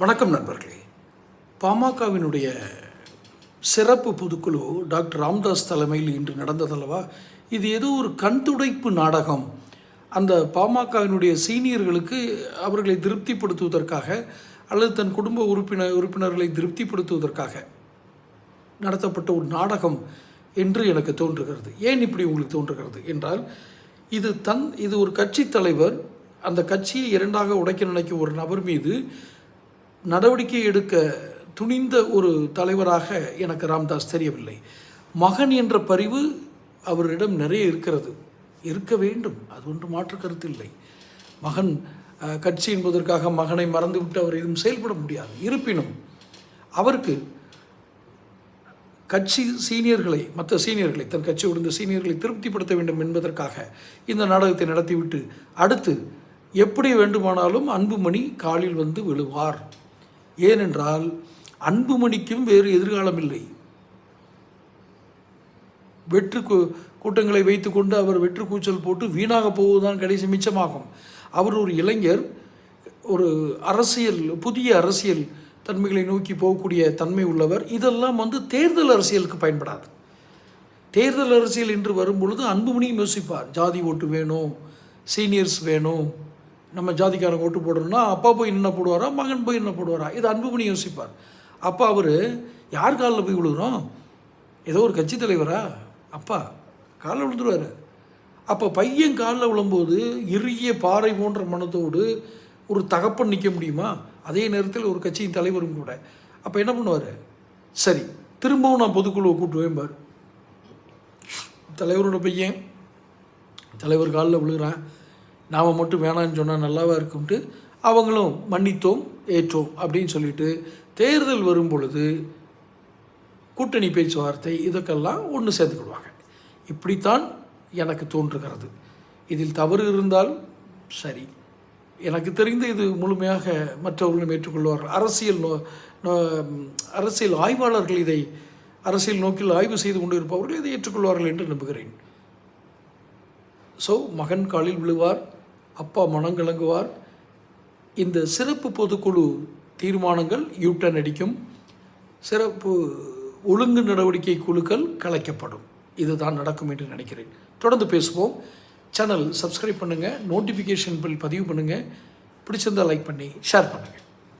வணக்கம் நண்பர்களே. பாமகவினுடைய சிறப்பு பொதுக்குழு டாக்டர் ராம்தாஸ் தலைமையில் இன்று நடந்ததல்லவா இது ஏதோ ஒரு கண் துடைப்பு நாடகம். அந்த பாமகவினுடைய சீனியர்களுக்கு அவர்களை திருப்திப்படுத்துவதற்காக அல்லது தன் குடும்ப உறுப்பினர் உறுப்பினர்களை திருப்திப்படுத்துவதற்காக நடத்தப்பட்ட ஒரு நாடகம் என்று எனக்கு தோன்றுகிறது. ஏன் இப்படி உங்களுக்கு தோன்றுகிறது என்றால் இது தன் இது ஒரு கட்சி தலைவர் அந்த கட்சியை இரண்டாக உடைக்க நினைக்கும் ஒரு நபர் மீது நடவடிக்கை எடுக்க துணிந்த ஒரு தலைவராக எனக்கு ராம்தாஸ் தெரியவில்லை. மகன் என்ற பரிவு அவரிடம் நிறைய இருக்கிறது. இருக்க வேண்டும். அது ஒன்று மாற்று கருத்து இல்லை மகன் கட்சி என்பதற்காக மகனை மறந்துவிட்டு அவர் எதுவும் செயல்பட முடியாது. இருப்பினும் அவருக்கு கட்சி சீனியர்களை மற்ற சீனியர்களை தன் கட்சி உடைந்த சீனியர்களை திருப்திப்படுத்த வேண்டும் என்பதற்காக இந்த நாடகத்தை நடத்திவிட்டு அடுத்து எப்படி வேண்டுமானாலும் அன்புமணி காலில் வந்து விழுவார். ஏனென்றால் அன்புமணிக்கும் வேறு எதிர்காலம் இல்லை வெற்று கூட்டங்களை வைத்துக்கொண்டு அவர் வெற்று கூச்சல் போட்டு வீணாக போவதுதான் கடைசி மிச்சமாகும். அவர் ஒரு இளைஞர் ஒரு அரசியல் புதிய அரசியல் தன்மைகளை நோக்கி போகக்கூடிய தன்மை உள்ளவர். இதெல்லாம் வந்து தேர்தல் அரசியலுக்கு பயன்படாது. தேர்தல் அரசியல் என்று வரும்பொழுது அன்புமணியும் யோசிப்பார். ஜாதி ஓட்டு வேணும் சீனியர்ஸ் வேணும் நம்ம ஜாதிக்காரங்க ஓட்டு போடணும்னா அப்பா போய் என்ன போடுவாரா மகன் போய் என்ன போடுவாரா? இது அன்புமணி யோசிப்பார். அப்போ அவர் யார் காலில் போய் விழுகிறோம்? ஏதோ ஒரு கட்சி தலைவரா? அப்பா காலில் விழுந்துருவார். அப்போ பையன் காலில் விழும்போது இறுகிய பாறை போன்ற மனத்தோடு ஒரு தகப்பன் நிற்க முடியுமா? அதே நேரத்தில் ஒரு கட்சியின் தலைவரும் கூட. அப்போ என்ன பண்ணுவார்? சரி திரும்பவும் நான் பொதுக்குழுவை கூட்டுவேன் பார் தலைவரோட பையன் தலைவர் காலில் விழுகிறான். நாம் மட்டும் வேணான்னு சொன்னால் நல்லாவா இருக்கும்ட்டு அவங்களும் மன்னித்தோம் ஏற்றோம் அப்படின்னு சொல்லிட்டு தேர்தல் வரும் பொழுது கூட்டணி பேச்சுவார்த்தை இதற்கெல்லாம் ஒன்று சேர்த்துக்கிடுவாங்க. இப்படித்தான் எனக்கு தோன்றுகிறது. இதில் தவறு இருந்தால் சரி. எனக்கு தெரிந்து இது முழுமையாக மற்றவர்களும் ஏற்றுக்கொள்வார்கள். அரசியல் நோ நோ- அரசியல் ஆய்வாளர்கள் இதை அரசியல் நோக்கில் ஆய்வு செய்து கொண்டு இருப்பவர்கள் இதை ஏற்றுக்கொள்வார்கள் என்று நம்புகிறேன். ஸோ மகன் காலில் விழுவார் அப்பா மனங்கலங்குவார் இந்த சிறப்பு பொதுக்குழு தீர்மானங்கள் யூட்டன் அடிக்கும். சிறப்பு ஒழுங்கு நடவடிக்கை குழுக்கள் கலைக்கப்படும். இதுதான் நடக்கும் என்று நினைக்கிறேன். தொடர்ந்து பேசுவோம். சேனல் சப்ஸ்கிரைப் பண்ணுங்கள் நோட்டிஃபிகேஷன் பில் பதிவு பண்ணுங்கள் பிடிச்சிருந்தால் லைக் பண்ணி ஷேர் பண்ணுங்கள்